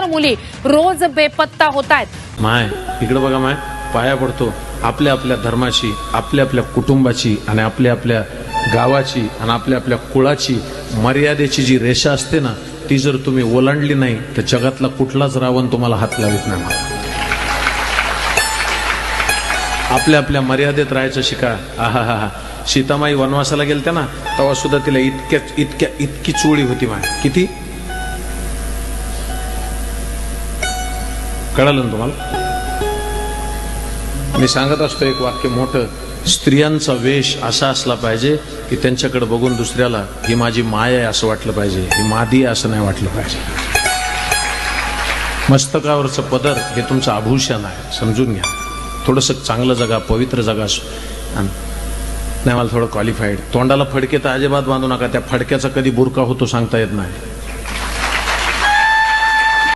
सुंदर मुली रोज बेपत्ता होत आहेत. माय इकडे बघा माय पाया पडतो. आपल्या आपल्या धर्माची आपल्या आपल्या कुटुंबाची आणि आपल्या आपल्या गावाची आणि आपल्या आपल्या कुळाची मर्यादेची जी रेषा असते ना ती जर तुम्ही ओलांडली नाही तर जगातला कुठलाच रावण तुम्हाला हात लावित नाही आपल्या आपल्या मर्यादेत राहायचं शिका. आहा हा हा सीतामाई वनवासाला गेलत्या ना तेव्हा सुद्धा तिला इतक्या इतक्या इतकी चोळी होती माय. किती? कळालं ना तुम्हाला? मी सांगत असतो एक वाक्य मोठं स्त्रियांचा वेश असा असला पाहिजे की त्यांच्याकडे बघून दुसऱ्याला ही माझी माय आहे असं वाटलं पाहिजे ही मादी आहे असं नाही वाटलं पाहिजे. मस्तकावरचं पदर हे तुमचं आभूषण आहे समजून घ्या. थोडंसं चांगलं जगा पवित्र जगा नाही मला थोडं क्वालिफाईड तोंडाला फडके तर अजिबात बांधू नका त्या फडक्याचा कधी बुरका होतो सांगता येत नाही.